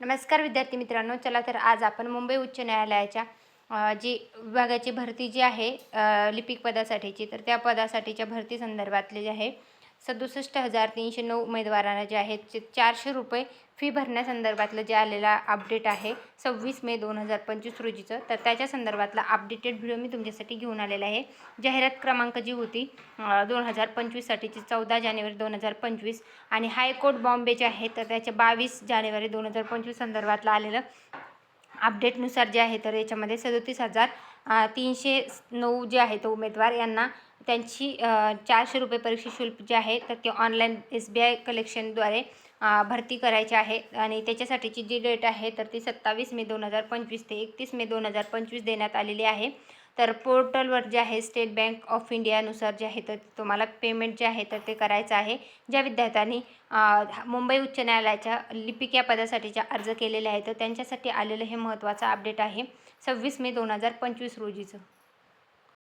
नमस्कार विद्यार्थी मित्रांनो चला तर आज आपण मुंबई उच्च न्यायालयाच्या जी विभागाची भरती जी आहे लिपिक पदासाठीची तर त्या पदासाठीच्या भरती संदर्भातले जे आहे सदुसष्ट हजार तीनशे नऊ उमेदवारांना जे आहेत ते चारशे रुपये फी भरण्यासंदर्भातलं जे आलेला अपडेट आहे सव्वीस मे दोन हजार पंचवीस रोजीचं. तर त्याच्या संदर्भातला अपडेटेड व्हिडिओ मी तुमच्यासाठी घेऊन आलेला आहे. जाहिरात क्रमांक जी होती दोन हजार पंचवीससाठीची चौदा जानेवारी दोन हजार पंचवीस आणि हायकोर्ट बॉम्बे जे आहे तर त्याच्या बावीस जानेवारी दोन हजार पंचवीस संदर्भातलं आलेलं अपडेटनुसार जे आहे तर याच्यामध्ये सदोतीस हजार तीनशे नऊ जे आहेत उमेदवार यांना त्यांची चारशे रुपये परीक्षा शुल्क जे आहे तर ते ऑनलाईन एस बी आय कलेक्शनद्वारे भरती करायची आहे आणि त्याच्यासाठीची जी डेट आहे तर ती सत्तावीस मे दोन हजार पंचवीस ते एकतीस मे दोन हजार पंचवीस देण्यात आलेली आहे. तर पोर्टलवर जे आहे स्टेट बँक ऑफ इंडियानुसार जे आहे तर तुम्हाला पेमेंट जे आहे तर ते करायचं आहे. ज्या विद्यार्थ्यांनी मुंबई उच्च न्यायालयाच्या लिपिक या पदासाठीच्या अर्ज केलेले आहेत तर त्यांच्यासाठी आलेलं हे महत्त्वाचं अपडेट आहे. सव्वीस मे दोन हजार पंचवीस रोजीचं.